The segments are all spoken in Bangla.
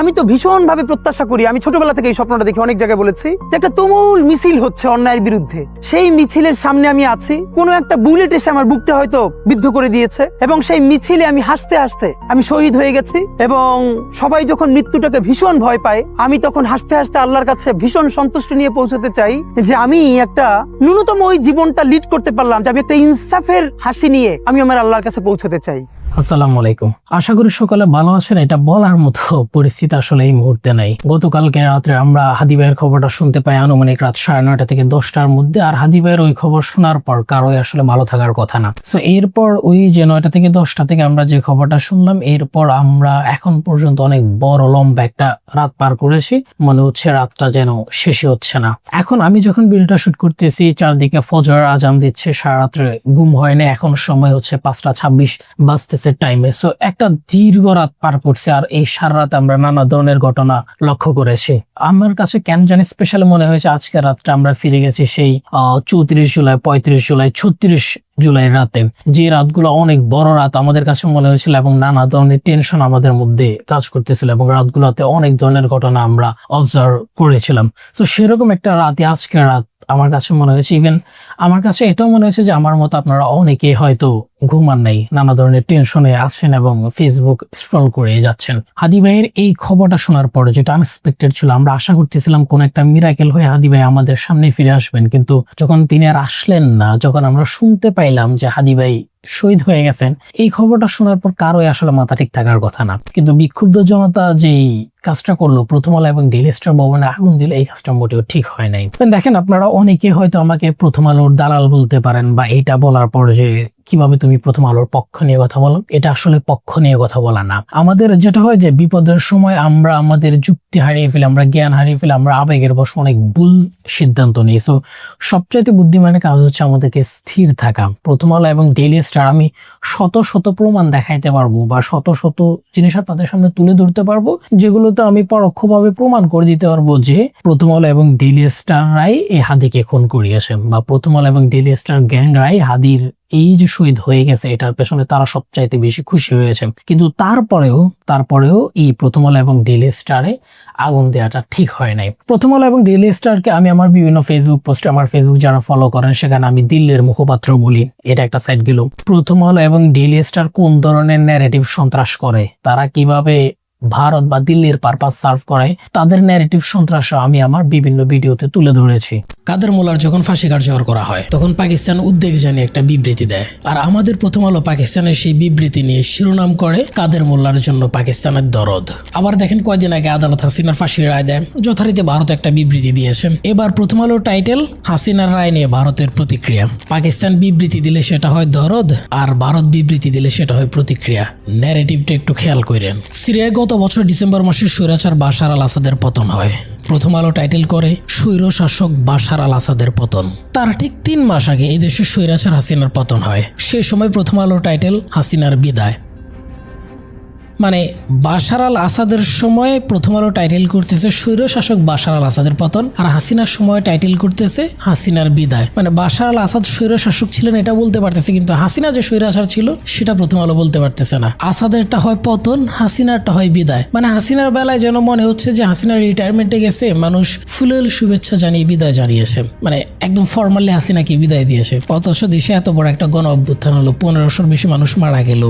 আমি তো ভীষণ ভাবে প্রত্যাশা করি, আমি ছোটবেলা থেকে এই স্বপ্নটা দেখি অনেক জায়গায় বলেছি যে একটা তুমুল মিছিল হচ্ছে অন্যায়ের বিরুদ্ধে। সেই মিছিলের সামনে আমি আছি, কোনো একটা বুলেট এসে আমার বুকটা হয়তো বিদ্ধ করে দিয়েছে এবং সেই মিছিলে আমি হাসতে হাসতে আমি শহীদ হয়ে গেছি এবং সবাই যখন মৃত্যুটাকে ভীষণ ভয় পায়, আমি তখন হাসতে হাসতে আল্লাহর কাছে ভীষণ সন্তুষ্টি নিয়ে পৌঁছতে চাই যে আমি একটা ন্যূনতম ওই জীবনটা লিড করতে পারলাম, যে আমি একটা ইনসাফের হাসি নিয়ে আমি আমার আল্লাহর কাছে পৌঁছতে চাই। আসসালামু আলাইকুম। আশা করি সকালে ভালো আছেন। এটা বলার মতো পরিস্থিতি আসলে এই মুহূর্তে নাই। গতকালকে রাত্রে আমরা হাদি ভাইয়ের খবরটা শুনতে পাই। আনুমানিক রাত সাড়ে নয়টা থেকে দশটার মধ্যে। আর হাদি ভাইয়ের ওই খবর শোনার পর কারোই আসলে ভালো থাকার কথা না। তো এরপর ওই যে নয়টা থেকে দশটা থেকে আমরা যে খবরটা শুনলাম, এরপর আমরা এখন পর্যন্ত অনেক বড় লম্বা একটা রাত পার করেছি। মনে হচ্ছে রাতটা যেন শেষই হচ্ছে না। এখন আমি যখন ভিডিওটা শুট করতেছি, চারদিকে ফজর আজান দিচ্ছে সারা রাত্রে ঘুম হয় না। এখন সময় হচ্ছে পাঁচটা ছাব্বিশ বাজতেছে। টাইমে সো একটা দীর্ঘ রাত পার করছে আর এই সারা রাত আমরা নানা ধরনের ঘটনা লক্ষ্য করেছি। আমার কাছে কেন জানি স্পেশাল মনে হয়েছে আজকের রাতটা আমরা ফিরে গেছি সেই চৌত্রিশ জুলাই, পঁয়ত্রিশ জুলাই, ছত্রিশ জুলাই রাতে। যে রাতগুলো অনেক বড় রাত আমাদের কাছে মনে হয়েছিল এবং নানা ধরনের টেনশন আমাদের মধ্যে কাজ করতেছিল এবং রাতগুলোতে অনেক ধরনের ঘটনা আমরা অবজার্ভ করেছিলাম। তো সেরকম একটা রাতে আজকের রাত আমার কাছে মনে হয়েছে ইভেন আমার কাছে এটাও মনে হয়েছে যে আমার মতো আপনারা অনেকে হয়তো ঘুমান নাই, নানা ধরনের টেনশনে আছেন এবং ফেসবুক স্ক্রল করে যাচ্ছেন। হাদি ভাইয়ের এই খবরটা শোনার পরে যেটা আনএক্সপেক্টেড ছিল, আমরা আশা করতেছিলাম কোন একটা মিরাকেল হয়ে হাদি ভাই আমাদের সামনে ফিরে আসবেন, কিন্তু যখন তিনি আর আসলেন না, যখন আমরা শুনতে পাইলাম যে হাদি ভাই শহীদ হয়ে গেছেন, এই খবরটা শোনার পর কারোই আসলে মাথা ঠিক থাকার কথা না। কিন্তু বিক্ষুব্ধ জনতা যেই কাজটা করল প্রথম আলো এবং ডেলি স্টার ভবনে আগুন দিল এই কাজটা মোটেও ঠিক হয় নাই। দেখেন আপনারা অনেকে হয়তো আমাকে প্রথম আলোর দালাল বলতে পারেন বা এইটা বলার পর যে কীভাবে তুমি প্রথম আলোর পক্ষ নিয়ে কথা বলো, এটা আসলে পক্ষ নিয়ে কথা বলা না। আমাদের যেটা হয় যে বিপদের সময় আমরা আমাদের যুক্তি হারিয়ে ফেলি, আমরা জ্ঞান হারিয়ে ফেলি, আমরা আবেগের বস অনেক ভুল সিদ্ধান্ত নিই। সো সবচাইতে বুদ্ধিমানের কাজ হচ্ছে আমাদেরকে স্থির থাকা। প্রথম আলো এবং ডেইলি স্টার, আমি শত শত প্রমাণ দেখাইতে পারব বা শত শত জিনিস আপনাদের সামনে তুলে ধরতে পারব যেগুলোতে আমি পরোক্ষভাবে প্রমাণ করে দিতে পারব যে প্রথম আলো এবং ডেইলি স্টাররাই এই হাদিকে খুন করিয়েছে বা প্রথম আলো এবং ডেইলি স্টার গ্যাংরাই হাদির এই যে শহীদ হয়ে গেছে, এটার পেছনে তারা সবচাইতে বেশি খুশি হয়েছে কিন্তু তারপরেও তারপরেও এই প্রথম আলো এবং ডেইলি স্টারে আগুন দেওয়াটা ঠিক হয় নাই। প্রথম আলো এবং ডেইলি স্টারকে আমি আমার বিভিন্ন ফেসবুক পোস্টে আমার ফেসবুক যারা ফলো করেন, সেখানে আমি দিল্লির মুখপাত্র বলি। এটা একটা সাইট গেল। প্রথম আলো এবং ডেইলি স্টার কোন ধরনের ন্যারেটিভ সন্ত্রাস করে? তারা কীভাবে ভারত বা দিল্লির পারপাস সার্ভ করে, তাদের ন্যারেটিভ সন্ত্রাস আমি আমার বিভিন্ন ভিডিওতে তুলে ধরেছি। কাদের মোল্লার যখন ফাঁসি কার্যকর করা হয়, তখন পাকিস্তান উদ্বেগ জানিয়ে একটা বিবৃতি দেয়। আর আমাদের প্রথম আলো পাকিস্তানের সেই বিবৃতি নিয়ে শিরোনাম করে কাদের মোল্লার জন্য পাকিস্তানের দরদ। আবার দেখেন কয়দিন আগে আদালত হাসিনার ফাঁসির রায় দেয়। যথারীতি ভারত একটা বিবৃতি দিয়েছে। এবার প্রথম আলো টাইটেল, হাসিনার রায় নিয়ে ভারতের প্রতিক্রিয়া। পাকিস্তান বিবৃতি দিলে সেটা হয় দরদ, আর ভারত বিবৃতি দিলে সেটা হয় প্রতিক্রিয়া। ন্যারেটিভটা একটু খেয়াল করেন সিরিয়ায় গত বছর ডিসেম্বর মাসে স্বৈরাচার বাশার আল আসাদের পতন হয়। প্রথম আলো টাইটেল করে স্বৈরশাসক বাশার আল আসাদের পতন। তার ঠিক তিন মাস আগে এই দেশে স্বৈরাচার হাসিনার পতন হয়। সে সময় প্রথম আলো টাইটেল হাসিনার বিদায়। মানে বাশার আল আসাদের সময় প্রথম আলো টাইটেল করতেছে স্বৈর শাসক বাশার আল আসাদের পতন, আর হাসিনার সময় টাইটেল করতেছে হাসিনার বিদায়। মানে বাশার আল আসাদ স্বৈর শাসক ছিলেন এটা বলতে পারতেছে, কিন্তু হাসিনা যে স্বৈরাচার ছিল সেটা প্রথম আলো বলতে পারতেছে না। আসাদেরটা হয় পতন, হাসিনারটা হয় বিদায়। মানে হাসিনার বেলায় যেন মনে হচ্ছে যে হাসিনার রিটায়ারমেন্টে গেছে, মানুষ ফুলেল শুভেচ্ছা জানিয়ে বিদায় জানিয়েছে। মানে একদম ফর্মালি হাসিনাকে বিদায় দিয়েছে। অথচ দেশে এত বড় একটা গণ অভ্যুত্থান হলো, পনেরোশোর বেশি মানুষ মারা গেল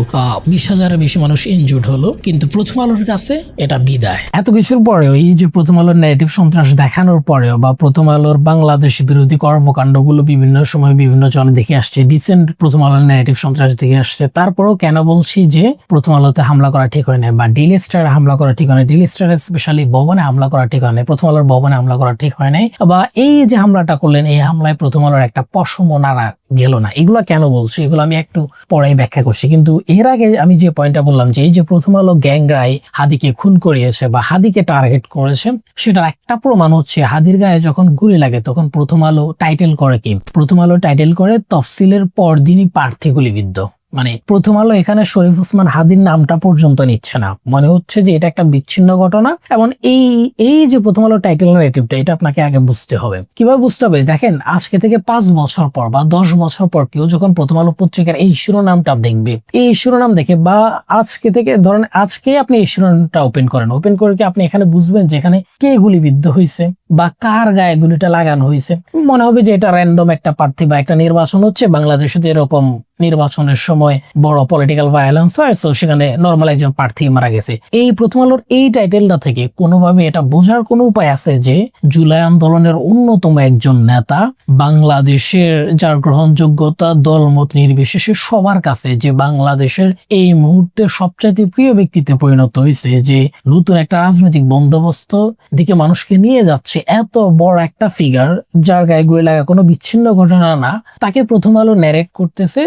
বিশ হাজারের বেশি মানুষ ইনজুর্ড হলো, কিন্তু প্রথম আলোর কাছে এটা বিদায়। এত কিছুর পরেও, এই যে প্রথম আলোর নেগেটিভ সন্ত্রাস দেখানোর পরেও বা প্রথম আলোর বাংলাদেশ বিরোধী কর্মকাণ্ডগুলো বিভিন্ন সময় বিভিন্ন জনে দেখে আসছে রিসেন্ট প্রথম আলোর নেগেটিভ সন্ত্রাস দেখে আসছে, তারপরেও কেন বলছি যে প্রথম আলোতে হামলা করা ঠিক হয় না বা ডেলি স্টারে হামলা করা ঠিক হয় না ডেলি স্টারে স্পেশালি ভবনে হামলা করা ঠিক হয় না প্রথম আলোর ভবনে হামলা করা ঠিক হয় নাই, বা এই যে হামলাটা করলেন, এই হামলায় প্রথম আলোর একটা পশম নাড়া গেল না। এগুলো কেন বলছি? এগুলো আমি একটু পরে ব্যাখ্যা করছি, কিন্তু এর আগে আমি যে পয়েন্টটা বললাম যে এই যে প্রথম আলো গ্যাংরাই হাদিকে খুন করিয়েছে বা হাদিকে টার্গেট করেছে, সেটার একটা প্রমাণ হচ্ছে হাদির গায়ে যখন গুলি লাগে তখন প্রথম আলো টাইটেল করে কি? প্রথম আলো টাইটেল করে তফসিলের পরদিনই প্রার্থী গুলিবিদ্ধ। মানে প্রথম আলো এখানে শরীফ ওসমান হাদির নামটা পর্যন্ত নিচ্ছে না। মনে হচ্ছে যে এটা একটা বিচ্ছিন্ন ঘটনা এবং এই এই যে প্রথম আলো টাইটেল নারেটিভটা এটা আপনাকে আগে বুঝতে হবে। কীভাবে বুঝতে হবে? দেখেন, আজকে থেকে পাঁচ বছর পর বা দশ বছর পর কেউ যখন প্রথম আলো পত্রিকার এই শিরোনামটা দেখবে, এই শিরোনাম দেখে বা আজকে থেকে ধরেন আজকে আপনি এই শিরোনামটা ওপেন করেন। ওপেন করে কি আপনি এখানে বুঝবেন যে এখানে কে গুলিবিদ্ধ হয়েছে বা কার গায়ে গুলিটা লাগানো হয়েছে? মনে হবে যে এটা র্যান্ডম একটা প্রার্থী বা একটা নির্বাচন হচ্ছে। বাংলাদেশে তো এরকম নির্বাচনের সময় বড় পলিটিক্যাল ভায়োলেন্স হয় তো সেখানে নর্মাল একজন প্রার্থী মারা গেছে। এই প্রথম আলোর এই টাইটেলটা থেকে কোনোভাবে এটা বোঝার কোনো উপায় আছে যে জুলাই আন্দোলনের অন্যতম একজন নেতা বাংলাদেশের যার গ্রহণযোগ্যতা, দলমত নির্বিশেষে সবার কাছে যে বাংলাদেশের এই মুহূর্তে সবচাইতে প্রিয় ব্যক্তিতে পরিণত হয়েছে, যে নতুন একটা রাজনৈতিক বন্দোবস্ত দিকে মানুষকে নিয়ে যাচ্ছে এত বড় একটা ফিগার যার গায়ে গুলি লাগা কোনো বিচ্ছিন্ন ঘটনা না, তাকে প্রথম আলো ন্যারেট করতেছে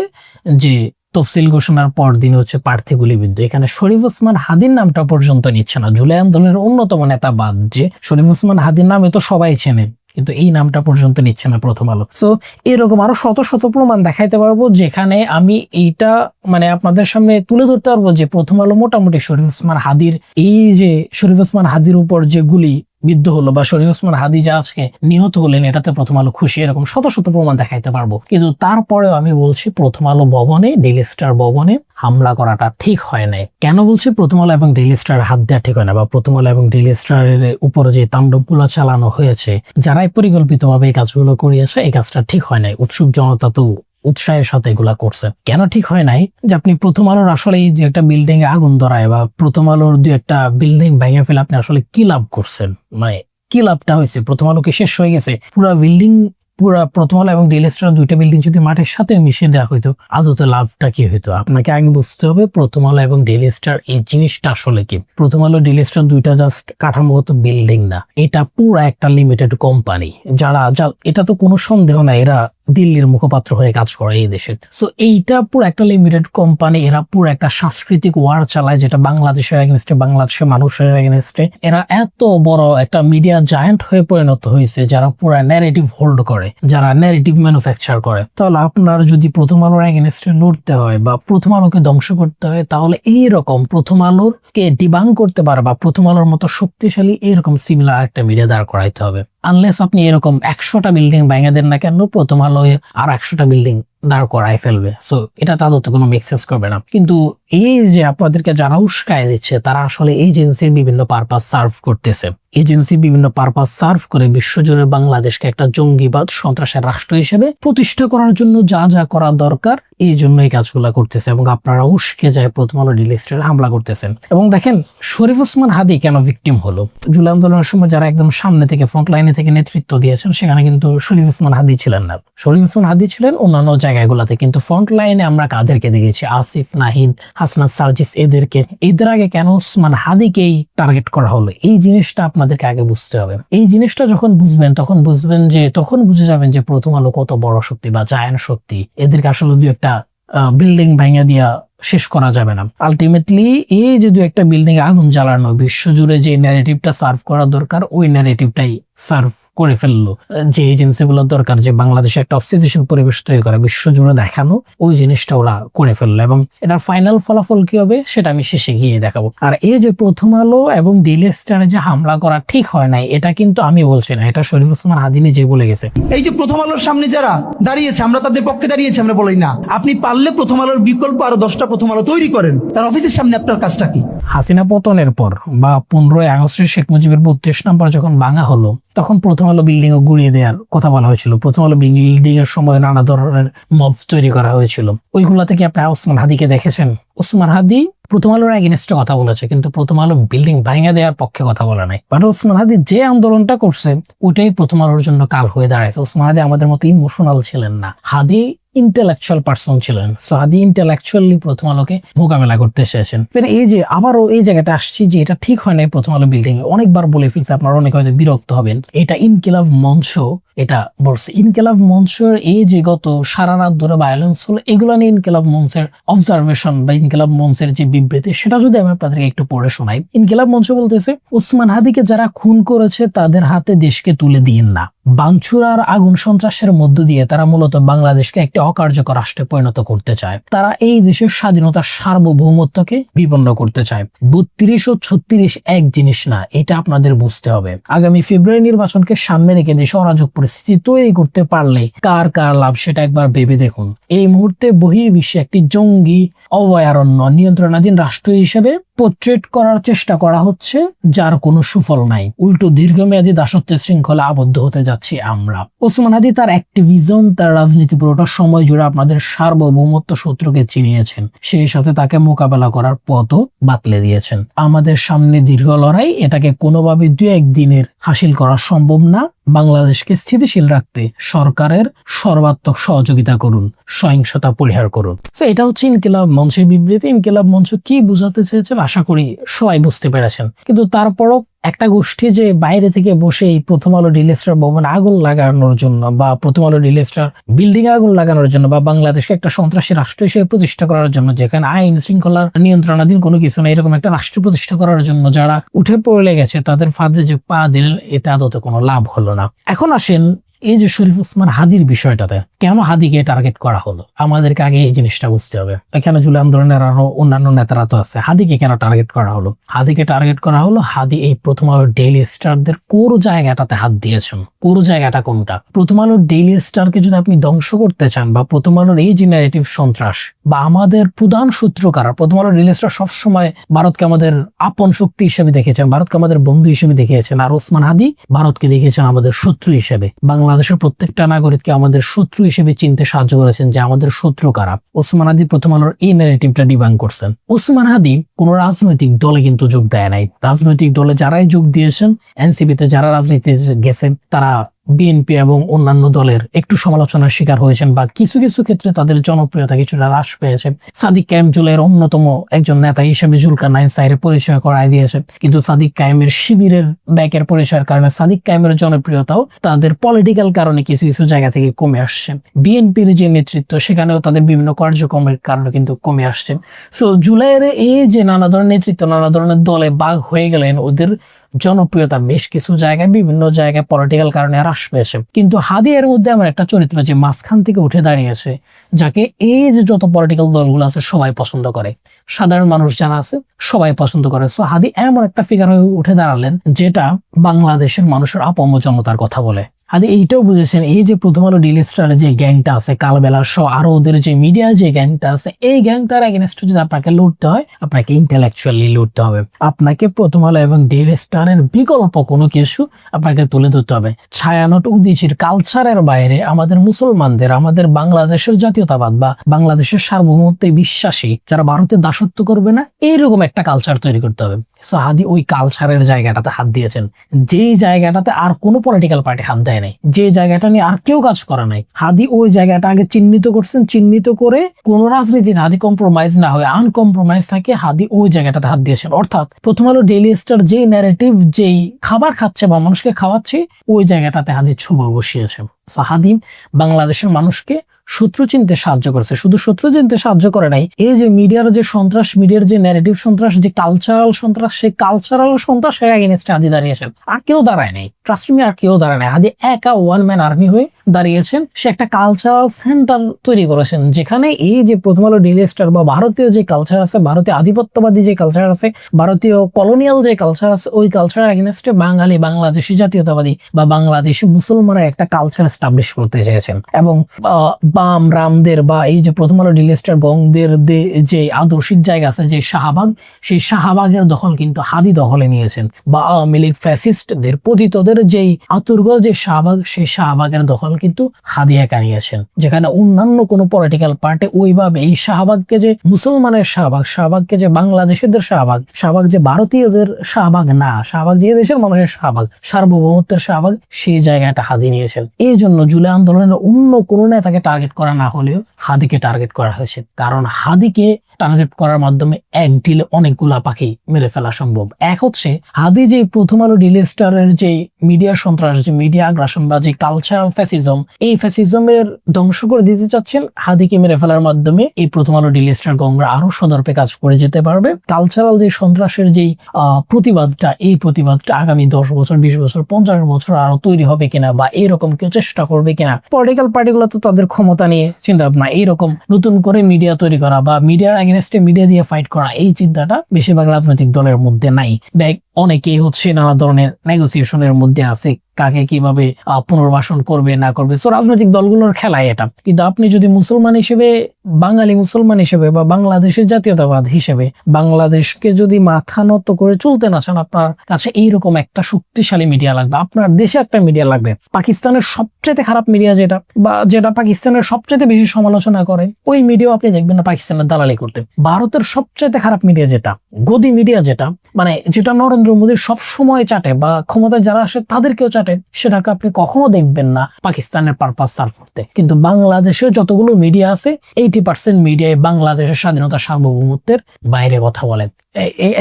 যে তফসিল ঘোষণার পর দিন হচ্ছে প্রার্থী গুলিবিদ্ধ। এখানে শরীফ ওসমান হাদির নামটা পর্যন্ত নিচ্ছে না। জুলাই আন্দোলনের অন্যতম নেতা বাদ যে শরীফ ওসমান হাদির নামে তো সবাই চেনে, কিন্তু এই নামটা পর্যন্ত নিচ্ছে না প্রথম আলো। সো এরকম আরও শত শত প্রমাণ দেখাইতে পারব যেখানে আমি এইটা মানে আপনাদের সামনে তুলে ধরতে পারব যে প্রথম আলো মোটামুটি শরীফ ওসমান হাদির এই যে শরীফ ওসমান হাদির উপর যে গুলি বিদ্ধ হলো বা শরীফ ওসমান হাদি যে আজকে নিহত হলেন, এটাতে প্রথম আলো খুশি, এরকম শত শত প্রমাণ দেখাইতে পারব। কিন্তু তারপরেও আমি বলছি প্রথম আলো ভবনে, ডেইলি স্টার ভবনে হামলা করাটা ঠিক হয় নাই। কেন বলছি প্রথম আলো এবং ডেইলি স্টার হাত দেওয়া ঠিক হয় না? বা প্রথম আলো এবং ডেইলি স্টারের উপরে যে তাণ্ডবগুলো চালানো হয়েছে, যারাই পরিকল্পিতভাবে এই কাজগুলো করিয়েছে, এই কাজটা ঠিক হয় নাই। উৎসুক জনতা তো উৎসাহের সাথে এগুলা করছে। কেন ঠিক হয় নাই? যে আপনি প্রথম আলোর আসলে এই একটা বিল্ডিং এ আগুন ধরায় বা প্রথম আলোর দু একটা বিল্ডিং ভেঙে ফেলে আপনি আসলে কি লাভ করছেন? মানে কি লাভটা হয়েছে? প্রথম আলোকে শেষ হয়ে গেছে? পুরো বিল্ডিং পুরো প্রথম আলো এবং ডেলি স্টার দুইটা বিল্ডিং যদি মাঠের সাথে মিশিয়ে দেওয়া হইতো, আদতে লাভটা কি হইতো? আপনাকে আগে বুঝতে হবে প্রথম আলো এবং ডেলি স্টার এই জিনিসটা আসলে কি? প্রথম আলো ডেলি স্টার দুইটা জাস্ট কাঠামোগত বিল্ডিং না। এটা পুরো একটা লিমিটেড কোম্পানি যারা, যা- এটা তো কোনো সন্দেহ নাই। এরা দিল্লির মুখপাত্র হয়ে কাজ করে এই দেশে। সো এইটা পুরো একটা লিমিটেড কোম্পানি এরা পুরো একটা সাংস্কৃতিক ওয়ার চালায় যেটা বাংলাদেশের এগেনস্টে বাংলাদেশের মানুষের এগেনস্টে এরা এত বড় একটা মিডিয়া জায়ান্ট হয়ে পরিণত হয়েছে যারা পুরো ন্যারেটিভ হোল্ড করে, যারা ন্যারেটিভ ম্যানুফ্যাকচার করে। তাহলে আপনার যদি প্রথম আলোর এগেনস্টে লড়তে হয় বা প্রথম আলোকে ধ্বংস করতে হয়, তাহলে এইরকম প্রথম আলোর কে ডিবাং করতে পারো বা প্রথম আলোর মতো শক্তিশালী এরকম সিমিলার একটা মিডিয়া দাঁড় করাইতে হবে। আনলেস আপনি এরকম একশোটা বিল্ডিং ভেঙে দেন না কেন, প্রথম আলো আর একশোটা বিল্ডিং দাঁড় করায় ফেলবে। সো এটা তাদের তো কোনো মেক্সেস করবে না। কিন্তু এই যে আপনাদেরকে যারা উস্কায় দিচ্ছে, তারা আসলে এজেন্সির বিভিন্ন পারপাস সার্ভ করতেছে। এজেন্সি বিভিন্ন পারপাস সার্ভ করে বিশ্বজুড়ে বাংলাদেশকে একটা জঙ্গিবাদ সন্ত্রাসের রাষ্ট্র হিসেবে প্রতিষ্ঠা করার জন্য যা যা করা দরকার, এই জন্য এই কাজগুলা করতেছে এবং আপনারা উস্কে যায় প্রথম আলো ডিলিস্টের হামলা করতেছেন। এবং দেখেন, শরীফ ওসমান হাদি কেন ভিকটিম হলো? জুলাই আন্দোলনের সময় যারা একদম সামনে থেকে ফ্রন্ট লাইনে থেকে নেতৃত্ব দিয়েছেন, সেখানে কিন্তু শরীফ ওসমান হাদি ছিলেন না। শরীফ ওসমান হাদি ছিলেন অন্যান্য জায়গাগুলোতে। কিন্তু ফ্রন্ট লাইনে আমরা কাদেরকে দেখেছি? আসিফ, নাহিদ, হাসনাত, সার্জিস এদেরকে। এদের আগে কেন ওসমান হাদিকেই টার্গেট করা হলো? এই জিনিসটা আপনাদেরকে আগে বুঝতে হবে। এই জিনিসটা যখন বুঝবেন, তখন বুঝবেন যে, তখন বুঝে যাবেন যে, প্রথম আলো কত বড় শক্তি বা জায়ান শক্তি। এদেরকে আসলে দু একটা বিল্ডিং ভেঙে দিয়া শেষ করা যাবে না। আলটিমেটলি এই যে দু একটা বিল্ডিং আগুন জ্বালানো, বিশ্বজুড়ে যে ন্যারেটিভটা সার্ভ করা দরকার, ওই ন্যারেটিভটাই সার্ভ করে ফেলল। যে এজেন্সিগুলো দরকার যে বাংলাদেশে একটা অস্থিতিশীল পরিবেশ তৈরি করে বিশ্বজুড়ে দেখানো ওই জিনিসটা ওরা করে ফেলল এবং এটার ফাইনাল ফলাফল কি হবে সেটা আমি শেষে গিয়ে দেখাবো। আর এই যে প্রথম আলো এবং ডেইলি স্টারে যে হামলা করা ঠিক হয় নাই এটা কিন্তু আমি বলছি না এটা শরীফ ওসমান হাদিনি যে বলে গেছে। এই যে প্রথম আলোর সামনে যারা দাঁড়িয়েছে আমরা তাদের পক্ষে দাঁড়িয়েছি আমরা বলি না। আপনি পারলে প্রথম আলোর বিকল্প আরও দশটা প্রথম আলো তৈরি করেন। তার অফিসের সামনে আপনার কাজটা কি? হাসিনা পতনের পর বা পনেরোই আগস্টের শেখ মুজিবের বত্রিশ নম্বর যখন ভাঙা হলো তখন প্রথম আলো বিল্ডিং ও গুড়িয়ে দেওয়ার কথা বলা হয়েছিল। প্রথম আলো বিল্ডিং এর সময় নানা ধরনের মব তৈরি করা হয়েছিল। ওইগুলা থেকে আপনি ওসমান হাদিকে দেখেছেন? ওসমান হাদি প্রথম আলোর এগেনস্টে কথা বলেছে, কিন্তু প্রথম আলো বিল্ডিং ভাঙা দেওয়ার পক্ষে কথা বলা নাই। বাট ওসমান হাদি যে আন্দোলনটা করছে, ওইটাই প্রথম আলোর জন্য কাল হয়ে দাঁড়িয়েছে ওসমান হাদি আমাদের মতো ইমোশনাল ছিলেন না। হাদি ইন্টেলেকচুয়াল পার্সন ছিলেন। সো হাদি ইন্টেলেকচুয়ালি প্রথম আলোকে মোকাবেলা করতে এসেছেন। এই যে আবারও এই জায়গাটা আসছি যে এটা ঠিক হয় না প্রথম আলো বিল্ডিং অনেকবার বলে ফেলছে আপনারা অনেক হয়তো বিরক্ত হবেন। এটা ইনকিলাব মঞ্চ, এটা বলছে ইনকিলাব মঞ্চের এই যে গত সারা রাত ধরে ভায়োলেন্স হলো, এগুলো নিয়ে ইনকিলাব মঞ্চের অবজারভেশন বা ইনকিলাব মঞ্চের যে বিবৃতি, সেটা যদি আমি আপনাদেরকে একটু পড়ে শোনাই। ইনকিলাব মঞ্চ বলতেছে, ওসমান হাদিকে যারা খুন করেছে, তাদের হাতে দেশকে তুলে দিন না। বাঞ্ছুর আর আগুন সন্ত্রাসের মধ্য দিয়ে তারা মূলত বাংলাদেশকে একটি অকার্যকর রাষ্ট্রে পরিণত করতে চায়। তারা এই দেশের স্বাধীনতার সার্বভৌমত্বকে বিপন্ন করতে চায়। বত্রিশ ও ছত্রিশ এক জিনিস না, এটা আপনাদের বুঝতে হবে। আগামী ফেব্রুয়ারি নির্বাচনকে সামনে রেখে দেশে অরাজক পরিস্থিতি তৈরি করতে পারলে কার কার লাভ সেটা একবার ভেবে দেখুন। এই মুহূর্তে বহির্বিশ্বে একটি জঙ্গি অভয়ারণ্য নিয়ন্ত্রণাধীন রাষ্ট্র হিসেবে পোর্ট্রেট করার চেষ্টা করা হচ্ছে, যার কোনো সুফল নাই। উল্টো দীর্ঘমেয়াদী দাসত্বের শৃঙ্খলা আবদ্ধ হতে যাচ্ছি। আমরা। ওসমান হাদি তার অ্যাক্টিভিজম তার রাজনীতি পুরোটা সময় জুড়ে আপনাদের সার্বভৌমত্ব শত্রুকে চিনিয়েছেন। সেই সাথে তাকে মোকাবেলা করার পথও বাতলে দিয়েছেন। আমাদের সামনে দীর্ঘ লড়াই, এটাকে কোনোভাবে দু একদিনের হাসিল করা সম্ভব না। বাংলাদেশকে স্থিতিশীল রাখতে সরকারের সর্বাত্মক সহযোগিতা করুন, সহিংসতা পরিহার করুন। এটা হচ্ছে ইনকিলাব মঞ্চের বিবৃতি। ইনকিলাব মঞ্চ কি বোঝাতে চেয়েছেন, আশা করি সবাই বুঝতে পেরেছেন। কিন্তু তারপরও একটা গোষ্ঠী যে বাইরে থেকে বসে এই প্রথম আলো ডিলেস্টার ভবন আগুন লাগানোর জন্য বা প্রথম আলো ডিলেস্টার বিল্ডিং আগুন লাগানোর জন্য বা বাংলাদেশকে একটা সন্ত্রাসী রাষ্ট্র হিসেবে প্রতিষ্ঠা করার জন্য, যেখানে আইন শৃঙ্খলার নিয়ন্ত্রণাধীন কোনো কিছু না এরকম একটা রাষ্ট্র প্রতিষ্ঠা করার জন্য যারা উঠে পড়ে গেছে, তাদের ফাঁদে যে পা দিলেন, এতে আদতে কোনো লাভ হলো না। এখন আসেন এই যে শরীফ উসমান হাদির বিষয়টাতে কেন হাদিকে টার্গেট করা হলো? আমাদেরকে আগে এই জিনিসটা বুঝতে হবে। এখানে জুলাই আন্দোলনের আরও অন্যান্য নেতারা তো আছে। হাদিকে কেন টার্গেট করা হলো? হাদিকে টার্গেট করা হলো হাদি এই প্রথম আলো ডেইলি স্টারদের কোর জায়গাটাতে হাত দিয়েছেন? কোর জায়গাটা কোনটা? প্রথম আলোর ডেইলি স্টারকে যদি আপনি ধ্বংস করতে চান বা প্রথম আলোর এই জেনারেটিভ সন্ত্রাস বা আমাদের প্রধান সূত্র কারা প্রথম আলোর ডেইলি স্টার সবসময় ভারতকে আমাদের আপন শক্তি হিসেবে দেখেছেন, ভারতকে আমাদের বন্ধু হিসেবে দেখিয়েছেন আর ওসমান হাদি ভারতকে দেখেছেন আমাদের শত্রু হিসেবে। বাংলাদেশের প্রত্যেকটা নাগরিককে আমাদের শত্রু হিসেবে চিনতে সাহায্য করেছেন যে আমাদের শত্রু কারা? ওসমান হাদি প্রথম আলোর এই ন্যারেটিভটা ডিবাং করছেন। ওসমান হাদি কোন রাজনৈতিক দলে কিন্তু যোগ দেয় নাই। রাজনৈতিক দলে যারাই যোগ দিয়েছেন, এনসিপিতে যারা রাজনীতি গেছেন, তারা বিএনপি এবং অন্যান্য দলের একটু সমালোচনার শিকার হয়েছেন বা কিছু কিছু ক্ষেত্রে তাদের জনপ্রিয়তা কিছুটা হ্রাস পেয়েছে। সাদিক কায়েম জুলের অন্যতম একজন নেতা হিসেবে জুলকার নাইন সাইরের পরিচয় করায় দিয়েছে। কিন্তু সাদিক কায়েমের শিবিরের ব্যাকের পরিচয়ের কারণে সাদিক কায়েমের জনপ্রিয়তাও তাদের পলিটিক্যাল কারণে কিছু কিছু জায়গা থেকে কমে আসছে। বিএনপির যে নেতৃত্ব, সেখানেও তাদের বিভিন্ন কার্যক্রমের কারণে কিন্তু কমে আসছে। সো জুলাইয়ের এই যে নানা ধরনের নেতৃত্ব, নানা ধরনের দলে বাঘ হয়ে গেলেন। ওদের জনপ্রিয়তা বেশ কিছু জায়গায়, বিভিন্ন জায়গায় পলিটিক্যাল কারণে হ্রাস পেয়েছে কিন্তু হাদি এর মধ্যে আমার একটা চরিত্র যে মাঝখান থেকে উঠে দাঁড়িয়েছে যাকে এই যে যত পলিটিক্যাল দলগুলো আছে সবাই পছন্দ করে। সাধারণ মানুষ যারা আছে সবাই পছন্দ করে। সো হাদি এমন একটা ফিগার হয়ে উঠে দাঁড়ালেন যেটা বাংলাদেশের মানুষের আপম জনতার কথা বলে। হাদি এইটাও বুঝেছেন, এই যে প্রথম আলো ডিল স্টারের যে গ্যাংটা আছে, কালবেলা সহ আরও ওদের যে মিডিয়া যে গ্যাংটা আছে, এই গ্যাংটার এগেনস্ট যদি আপনাকে লুটতে হয়, আপনাকে ইন্টেলেকচুয়ালি লুটতে হবে। আপনাকে প্রথম আলো এবং ডিল স্টারের বিকল্প কোনো কিছু আপনাকে তুলে ধরতে হবে। ছায়ানট উদিচির কালচারের বাইরে আমাদের মুসলমানদের, আমাদের বাংলাদেশের জাতীয়তাবাদ বা বাংলাদেশের সার্বভৌমত্বে বিশ্বাসী, যারা ভারতের দাসত্ব করবে না, এইরকম একটা কালচার তৈরি করতে হবে। সো হাদি ওই কালচারের জায়গাটাতে হাত দিয়েছেন। যেই জায়গাটাতে আর কোনো পলিটিক্যাল পার্টি হাত দেয় নাই। যে জায়গাটা নিয়ে আর কেউ কাজ করা নাই। হাদি ওই জায়গাটা আগে চিহ্নিত করছেন। চিহ্নিত করে কোন রাজনীতি হাদি কম্প্রোমাইজ না হয়ে আনকম্প্রোমাইজ থাকে, হাদি ওই জায়গাটাতে হাত দিয়েছেন। অর্থাৎ প্রথম আলো ডেইলি স্টার যেই ন্যারেটিভ যেই খাবার খাচ্ছে বা মানুষকে খাওয়াচ্ছে, ওই জায়গাটাতে হাদি ছোবা বসিয়েছে সাহাদিম বাংলাদেশের মানুষকে শত্রু চিনতে সাহায্য করেছে। শুধু শত্রু চিনতে সাহায্য করে নাই, এই যে মিডিয়ার যে সন্ত্রাস, মিডিয়ার যে ন্যারেটিভ সন্ত্রাস, যে কালচারাল সন্ত্রাস, সেই কালচারাল সন্ত্রাসের এগেনস্টে হাদি দাঁড়িয়েছে। আর কেউ দাঁড়ায় নাই। ট্রাস্ট মি আর কেউ দাঁড়ায় নাই। হাদি একা ওয়ান ম্যান আর্মি হয়ে দাঁড়িয়েছেন, সে একটা কালচারাল সেন্টার তৈরি করেছেন, যেখানে এই যে প্রথম আলো ডেইলি স্টার বা ভারতীয় যে কালচার আছে, ভারতীয় আধিপত্যবাদী যে কালচার আছে, ভারতীয় কলোনিয়াল যে কালচার আছে, ওই কালচারের এগেনস্টে বাঙালি, বাংলাদেশি জাতীয়তাবাদী বা বাংলাদেশি মুসলমানের একটা কালচার এস্টাবলিশ করতে চেয়েছেন। এবং বাম, রামদের বা এই যে প্রথম আলো ডেইলি স্টার দে- যে আদর্শিক জায়গা আছে, যে শাহবাগ, সেই শাহবাগের দখল কিন্তু হাদি দখলে নিয়েছেন। বা আওয়ামী লীগ ফ্যাসিস্টদের পতিতদের যেই আতুর্গ যে শাহবাগ, সেই শাহবাগের দখল কিন্তু হাদিয়া একা নিয়েছেন যেখানে অন্যান্য কোনো পলিটিক্যাল পার্টি ওইভাবে এই শাহবাগকে যে মুসলমানের শাহবাগ, শাহবাগকে যে বাংলাদেশিদের শাহবাগ শাহবাগ যে ভারতীয়দের শাহবাগ না, শাহবাগ যে দেশের মানুষের শাহবাগ, সার্বভৌমত্বের শাহবাগ, সেই জায়গাটা হাদি নিয়েছেন। এই জন্য জুলাই আন্দোলনের অন্য কোনো নেতাকে টার্গেট করা না হলেও হাদিকে টার্গেট করা হয়েছে। কারণ হাদিকে টার্গেট করার মাধ্যমে এক ডিলে অনেকগুলা পাখি মেরে ফেলা সম্ভব। এক হচ্ছে, হাদি যে প্রথম আলো ডিলে স্টারের যে মিডিয়া সন্ত্রাস, যে মিডিয়া আগ্রাসন বা যে কালচার ফ্যাসিজম ফ্যাসিজম এই ফ্যাসিজমের ধ্বংস করে দিতে চাচ্ছেন হাদিকে মেরে ফেলার মাধ্যমে। এই প্রথম আলো ডেলি স্টার গঙ্গরা আরও সদর্পে কাজ করে যেতে পারবে। কালচারাল যে সন্ত্রাসের যেই প্রতিবাদটা, এই প্রতিবাদটা আগামী দশ বছর, বিশ বছর, পঞ্চাশ বছর আরও তৈরি হবে কিনা বা এরকম কেউ চেষ্টা করবে কিনা পলিটিক্যাল পার্টিগুলো তো তাদের ক্ষমতা নিয়ে চিন্তা ভাবনা এইরকম নতুন করে মিডিয়া তৈরি করা বা মিডিয়ার এগেনস্টে মিডিয়া দিয়ে ফাইট করা, এই চিন্তাটা বেশিরভাগ রাজনৈতিক দলের মধ্যে নাই। দেখ, অনেকেই হচ্ছে নানা ধরনের নেগোসিয়েশনের মধ্যে আছে। কাকে কীভাবে পুনর্বাসন করবে, না করবে। সো রাজনৈতিক দলগুলোর খেলা এটা। কিন্তু আপনি যদি মুসলমান হিসেবে, বাঙালি মুসলমান হিসেবে বা বাংলাদেশের জাতীয়তাবাদ হিসেবে, বাংলাদেশকে যদি মাথা নত করে চলতে না চান, আপনার কাছে এইরকম একটা শক্তিশালী মিডিয়া লাগবে। আপনার দেশে একটা মিডিয়া লাগবে। পাকিস্তানের সবচেয়ে খারাপ মিডিয়া যেটা, বা যেটা পাকিস্তানের সবচেয়ে বেশি সমালোচনা করে, ওই মিডিয়া আপনি দেখবেন না পাকিস্তানের দালালি করতে। ভারতের সবচেয়ে খারাপ মিডিয়া যেটা, গদি মিডিয়া যেটা মানে যেটা নরেন্দ্র মোদী সবসময় চাটে বা ক্ষমতায় যারা আসে তাদেরকেও চাটে। সেটাকে আপনি কখনো দেখবেন না পাকিস্তানের পারপাস সার্ভ করতে। কিন্তু বাংলাদেশে যতগুলো মিডিয়া আছে এইটি পার্সেন্ট মিডিয়ায় বাংলাদেশের স্বাধীনতা সার্বভৌমত্বের বাইরে কথা বলেন।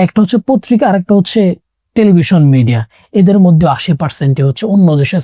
একটা হচ্ছে পত্রিকা আর একটা হচ্ছে টেলিভিশন মিডিয়া, এদের মধ্যে আশি পার্সেন্টই হচ্ছে অন্য দেশের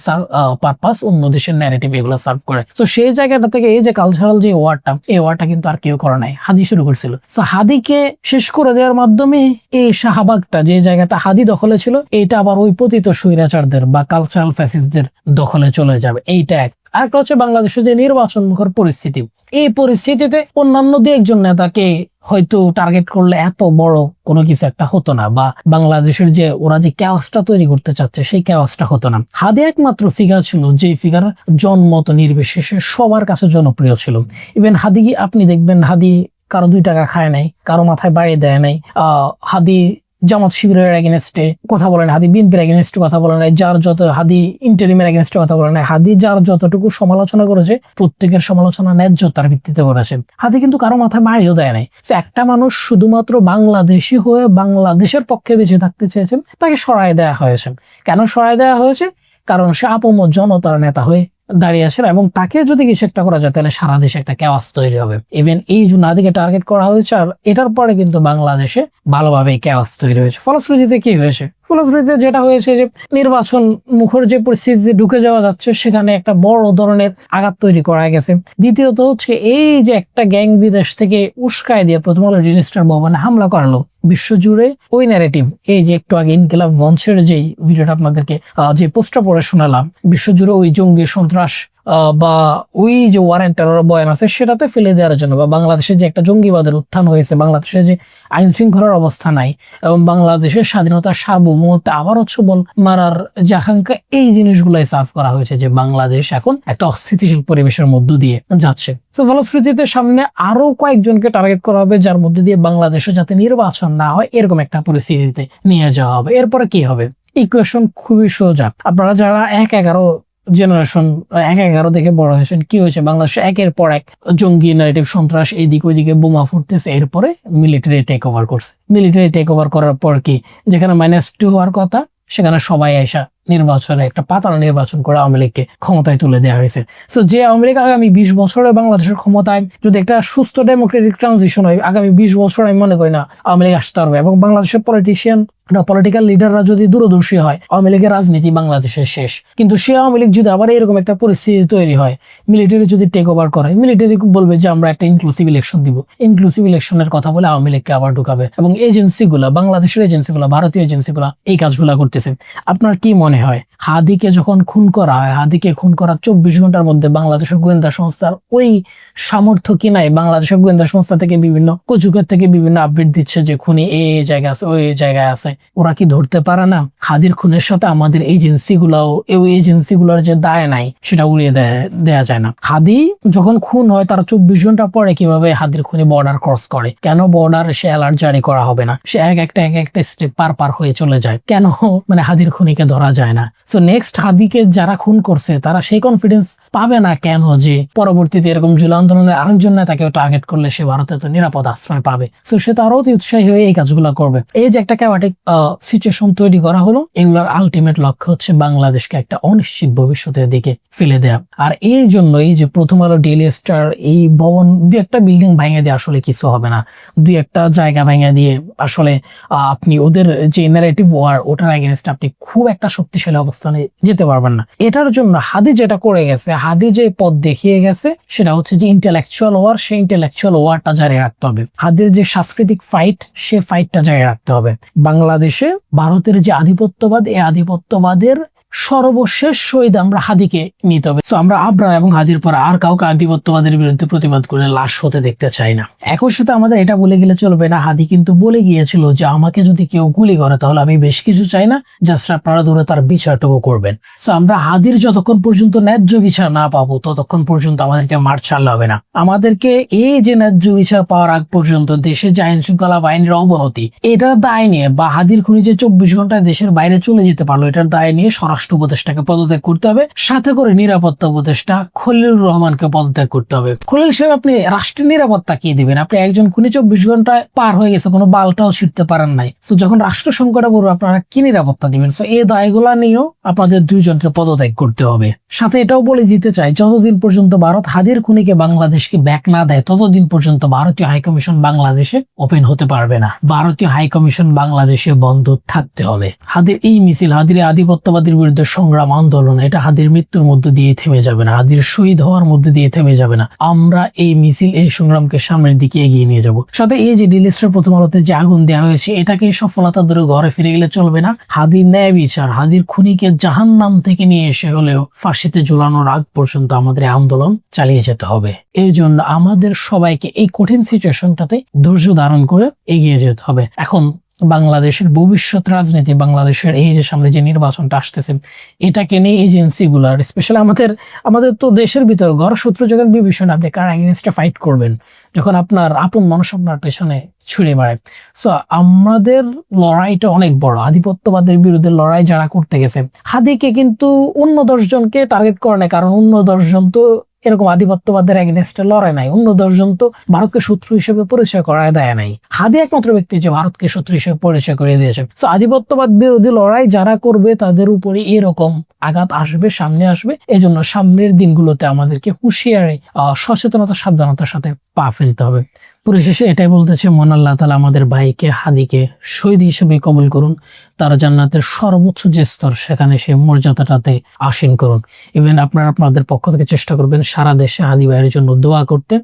পারপাস অন্য দেশের ন্যারেটিভ এগুলো সার্ভ করে। তো সেই জায়গাটা থেকে এই যে কালচারাল যে ওয়ার্ডটা এই ওয়ার্ডটা কিন্তু আর কেউ করে নাই। হাদি শুরু করছিল। তো হাদিকে শেষ করে দেওয়ার মাধ্যমে এই শাহবাগটা, যে জায়গাটা হাদি দখলে ছিল এটা আবার ওই পতিত স্বৈরাচারদের বা কালচারাল ফ্যাসিস্টদের দখলে চলে যাবে। এইটা এক। আরেকটা হচ্ছে বাংলাদেশের যে নির্বাচন মুখর পরিস্থিতি। এই পরিস্থিতিতে অন্যান্য দু একজন নেতাকে হয়তো টার্গেট করলে এত বড় কোনো কিছু একটা হতো না বা বাংলাদেশের যে ওরা যে ক্যাওয়াসটা তৈরি করতে চাচ্ছে সেই ক্যাওয়াসটা হতো না। হাদে একমাত্র ফিগার ছিল, যে ফিগার জন্মত নির্বিশেষে সবার কাছে জনপ্রিয় ছিল। ইভেন হাদি, আপনি দেখবেন হাদি কারও দুই টাকা খায় নাই, কারও মাথায় বাড়ি দেয় নাই, আহ, হাদি জামাত শিবিরের এগেনস্টে কথা বলে না, হাদি বিএনপির এগেনস্টে কথা বলে নাই যার যত, হাদি ইন্টারিমের এগেনস্টে কথা বলে নাই হাদি যার যতটুকু সমালোচনা করেছে, প্রত্যেকের সমালোচনা ন্যায্যতার ভিত্তিতে করেছে। হাদি কিন্তু কারও মাথায় বাড়িও দেয় নাই। একটা মানুষ শুধুমাত্র বাংলাদেশি হয়ে বাংলাদেশের পক্ষে বেঁচে থাকতে চেয়েছেন তাকে সরায় দেওয়া হয়েছে। কেন সরায় দেওয়া হয়েছে? কারণ সে আপম জনতার নেতা হয়ে দাঁড়িয়ে আসেন এবং তাকে যদি কিছু একটা করা যায়, তাহলে সারা দেশে একটা ক্যাওয়াস তৈরি হবে। ইভেন এই জন্য আদিকে টার্গেট করা হয়েছে, আর এটার পরে কিন্তু বাংলাদেশে ভালোভাবে ক্যাওয়াস তৈরি হয়েছে। ফলশ্রুতিতে কি হয়েছে? ফলশ্রুতিতে যেটা হয়েছে যে নির্বাচন মুখর যে পরিস্থিতিতে ঢুকে যাওয়া যাচ্ছে, সেখানে একটা বড় ধরনের আঘাত তৈরি করা গেছে। দ্বিতীয়ত হচ্ছে এই যে একটা গ্যাং বিদেশ থেকে উস্কায় দিয়ে প্রথম আলো রেজিস্টার ভবনে হামলা করালো বিশ্বজুড়ে ওই ন্যারেটিভ এই যে একটু আগে ইনকিলাব মঞ্চের যেই ভিডিওটা আপনাদেরকে যে পোস্টটা পড়ে শোনালাম, বিশ্বজুড়ে ওই জঙ্গি সন্ত্রাস বা ওই যে ওয়ারেন্ট টেরর বয়ান আছে, সেটাতে ফেলে দেওয়ার জন্য, বা বাংলাদেশে যে একটা জঙ্গিবাদের উত্থান হয়েছে, বাংলাদেশে যে আইন শৃঙ্খলার অবস্থা নাই, এবং বাংলাদেশের স্বাধীনতা সার্বভৌমত্ব আবার হচ্ছে বল মারার যে আকাঙ্ক্ষা, এই জিনিসগুলাই সার্ভ করা হয়েছে যে বাংলাদেশ এখন একটা অস্থিতিশীল পরিবেশের মধ্য দিয়ে যাচ্ছে। তো ফলশ্রুতিতে সামনে আরও কয়েকজনকে টার্গেট করা হবে, যার মধ্যে দিয়ে বাংলাদেশে যাতে নির্বাচন না হয়, এরকম একটা পরিস্থিতিতে নিয়ে যাওয়া হবে। এরপরে কি হবে? ইকুয়েশন খুবই সোজা। আপনারা যারা এক এগারো জেনারেশন এক এগারো থেকে বড় হয়েছেন। কি হয়েছে? বাংলাদেশে একের পর এক জঙ্গি নারেটিভ সন্ত্রাস এইদিকে ওইদিকে বোমা ফুটতেছে। এরপরে মিলিটারি টেক ওভার করছে। মিলিটারি টেক ওভার করার পর কি? যেখানে মাইনাস টু হওয়ার কথা, সেখানে সবাই আইসা নির্বাচনে, একটা পাতাল নির্বাচন করে আওয়ামী লীগকে ক্ষমতায় তুলে দেওয়া হয়েছে। সো যে আওয়ামী লীগ আগামী বিশ বছরে বাংলাদেশের ক্ষমতায় যদি একটা সুস্থ ডেমোক্রেটিক ট্রানজিশন হয়, আগামী বিশ বছর আমি মনে করি না আওয়ামী লীগ আসতে পারবে। এবং বাংলাদেশের পলিটিশিয়ান পলিটিক্যাল লিডাররা যদি দূরদর্শী হয়, আওয়ামী লীগের রাজনীতি বাংলাদেশের শেষ। কিন্তু সে আওয়ামী লীগ যদি আবার এরকম একটা পরিস্থিতি তৈরি হয় মিলিটারি যদি টেক ওভার করে মিলিটারি বলবে যে আমরা একটা ইনক্লুসিভ ইলেকশন দিব। ইনক্লুসিভ ইলেকশনের কথা বলে আওয়ামী লীগকে আবার ঢুকাবে। এবং এজেন্সিগুলো বাংলাদেশের এজেন্সিগুলো ভারতীয় এজেন্সিগুলো এই কাজগুলো করতেছে। আপনার কি মনে হয়। হাদিকে যখন খুন করা হয়, হাদিকে খুন করার চব্বিশ ঘণ্টার মধ্যে বাংলাদেশের গোয়েন্দা সংস্থার ওই সামর্থ্য কি নাই? বাংলাদেশের গোয়েন্দা সংস্থা থেকে বিভিন্ন কচুকের থেকে বিভিন্ন আপডেট দিচ্ছে যে খুনি এই জায়গায় আছে, ওই জায়গায় আছে। ওরা কি ধরতে পারে না? হাদির খুনের সাথে আমাদের এজেন্সি গুলাও এই এজেন্সি গুলোর যে দায় নাই, সেটা উড়িয়ে দেয়- দেয়া যায় না। হাদি যখন খুন হয়, তার চব্বিশ ঘণ্টা পরে কীভাবে হাদির খুনি বর্ডার ক্রস করে? কেন বর্ডার সে অ্যালার্ট জারি করা হবে না? সে এক একটা এক একটা স্টেপ পার পার হয়ে চলে যায়। কেন মানে হাদির খুনিকে ধরা যায় না? সো নেক্সট হাদিকে যারা খুন করছে, তারা সেই কনফিডেন্স পাবে না কেন যে পরবর্তীতে এরকম জুল আন্দোলনের আরেকজন নেতাকেও টার্গেট করলে সে ভারতে তো নিরাপদ আশ্রয় পাবে। সো সে তো আরও অতি উৎসাহী হয়ে এই কাজগুলো করবে। এই যে একটা ক্যাওয়াটিক সিচুয়েশন তৈরি করা হলো, এগুলোর আলটিমেট লক্ষ্য হচ্ছে বাংলাদেশকে একটা অনিশ্চিত ভবিষ্যতের দিকে ফেলে দেয়া। আর এই জন্যই যে প্রথম আলো ডেইলি স্টার এই ভবন দু একটা বিল্ডিং ভেঙে দিয়ে আসলে কিছু হবে না। দুই একটা জায়গা ভেঙে দিয়ে আসলে আপনি ওদের যে ন্যারেটিভ ওয়ার ওটার এগেনস্ট আপনি খুব একটা শক্তিশালী অবস্থা গন্তব্যস্থানে যেতে পারবেন না। এটার জন্য হাদি যেটা করে গেছে, হাদি যে পথ দেখিয়ে গেছে, সেটা হচ্ছে যে ইন্টেলেকচুয়াল ওয়ার সেই ইন্টেলেকচুয়াল ওয়ারটা জারি রাখতে হবে। হাদির যে সাংস্কৃতিক ফাইট সে ফাইটটা জারি রাখতে হবে। বাংলাদেশে ভারতের যে আধিপত্যবাদ, এই আধিপত্যবাদের সর্বশেষ শহীদ আমরা হাদিকে নিতে হবে। তো আমরা আবরার এবং হাদির পর আর কাউকে আধিপত্যবাদের বিরুদ্ধে প্রতিবাদ করে লাশ হতে দেখতে চাই না। একই সাথে আমাদের এটা বলে গেলে চলবে না। হাদি কিন্তু বলে গিয়েছিল যে, আমাকে যদি কেউ গুলি করে, তাহলে আমি বেশ কিছু চাই না জাস্ট আপনারা দূরে তার বিচারটুকু করবেন। তো আমরা হাদির যতক্ষণ পর্যন্ত ন্যায্য বিচার না পাবো, ততক্ষণ পর্যন্ত আমাদেরকে মার ছাড়লে হবে না। আমাদেরকে এই যে ন্যায্য বিচার পাওয়ার আগ পর্যন্ত দেশের যে আইন শৃঙ্খলা বাহিনীর অবনতি, এটার দায় নিয়ে বা হাদির খুনি যে চব্বিশ ঘন্টায় দেশের বাইরে চলে যেতে পারল, এটার দায় নিয়ে স্বরাষ্ট্র উপদেষ্টাকে পদত্যাগ করতে হবে, সাথে করে নিরাপত্তা উপদেষ্টা খলিলুর রহমানকে পদত্যাগ করতে হবে। খলিল সাহেব, আপনি রাষ্ট্রের নিরাপত্তা কি দিবেন? আপনি একজন খুনি চব্বিশ ঘন্টায় পার হয়ে গেছে, কোনো বালটাও ছিটতে পারেন নাই। তো যখন রাষ্ট্র সংকটে পড়বে, আপনারা কি নিরাপত্তা দিবেন? তো এই দায়গুলা নিয়েও আপনাদের দুইজনকে পদত্যাগ করতে হবে। সাথে এটাও বলে দিতে চাই, যতদিন পর্যন্ত ভারত হাদির খুনিকে বাংলাদেশকে ব্যাক না দেয়, ততদিন পর্যন্ত ভারতীয় হাইকমিশন বাংলাদেশে ওপেন হতে পারবে না। ভারতীয় হাইকমিশন বাংলাদেশে বন্ধ থাকতে হবে। হাদির এই মিছিল হাদির আধিপত্যবাদীর সংগ্রাম আন্দোলন, এটা হাদির মৃত্যুর মধ্যে দিয়ে থেমে যাবে না। হাদির শহীদ হওয়ার মধ্যে দিয়ে থেমে যাবে না। আমরা এই মিছিল, এই সংগ্রামকে সামনের দিকে এগিয়ে নিয়ে যাব। সাথে এই যে ডিলিস্টার প্রথম আলোতে যে আগুন দেওয়া হয়েছে, এটাকে সফলতা ধরে ঘরে ফিরে গেলে চলবে না। হাদির ন্যায় বিচার, হাদির খুনিকে জাহান নাম থেকে নিয়ে এসে হলেও ফাঁসিতে ঝুলানোর আগ পর্যন্ত আমাদের আন্দোলন চালিয়ে যেতে হবে। এই জন্য আমাদের সবাইকে এই কঠিন সিচুয়েশনটাতে ধৈর্য ধারণ করে এগিয়ে যেতে হবে। এখন বাংলাদেশের ভবিষ্যৎ রাজনীতি, বাংলাদেশের এই যে সামনে যে নির্বাচনটা আসতেছে, এটাকে নিয়ে এজেন্সিগুলার স্পেশালি আমাদের আমাদের তো দেশের ভিতর ঘর শত্রু যখন বিভীষণ, আপনি কার এগেনস্টে ফাইট করবেন? যখন আপনার আপন মানুষ আপনার পেছনে ছুড়ে মারে। সো আমাদের লড়াইটা অনেক বড়। আধিপত্যবাদের বিরুদ্ধে লড়াই যারা করতে গেছে, হাদিকে কিন্তু অন্য দশজনকে টার্গেট করে না কারণ অন্য দশজন তো এরকম আধিপত্যবাদের এগেনস্টে লড়াই নাই। অন্য দশজন তো ভারতকে শত্রু হিসেবে পরিচয় করায় দেয় নাই। হাদি একমাত্র ব্যক্তি যে ভারতকে শত্রু হিসেবে পরিচয় করিয়ে দিয়েছে। তো আধিপত্যবাদ বিরোধী লড়াই যারা করবে, তাদের উপরে এরকম আঘাত আসবে, সামনে আসবে। এই জন্য সামনের দিনগুলোতে আমাদেরকে হুঁশিয়ারে সচেতনতা, সাবধানতার সাথে পা ফেলতে হবে। পরিশেষে এটাই বলতেছে মন আল্লাহ তালা আমাদের ভাইকে, হাদিকে, শহীদ হিসেবে কবুল করুন। তারা জান্নাতের সর্বোচ্চ যে স্তর, সেখানে সে মর্যাদাটাতে আসীন করুন। ইভেন আপনারা আপনাদের পক্ষ থেকে চেষ্টা করবেন সারা দেশে হাদি ভাইয়ের জন্য দোয়া করতে।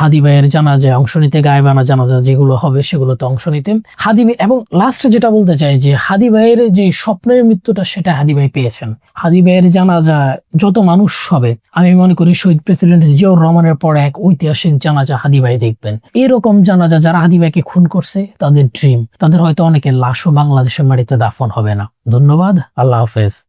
হাদি ভাইয়ের জানাজায় অংশ নিতে গায়ে গায়েবানা জানাজা যেগুলো হবে, সেগুলোতে অংশ নিতে। হাদি এবং লাস্টে যেটা বলতে চাই যে, হাদি ভাইয়ের যে স্বপ্নের মৃত্যুটা, সেটা হাদি ভাই পেয়েছেন। হাদি ভাইয়ের জানাজা যত মানুষ হবে, আমি মনে করি শহীদ প্রেসিডেন্ট জিয়াউর রহমানের পরে এক ঐতিহাসিক জানাজা হাদি ভাই দেখবেন। এরকম জানাজা যারা হাদি ভাইকে খুন করছে, তাদের ড্রিম তাদের হয়তো অনেকের লাশও বাংলাদেশের মাটিতে দাফন হবে না। ধন্যবাদ, আল্লাহ হাফেজ।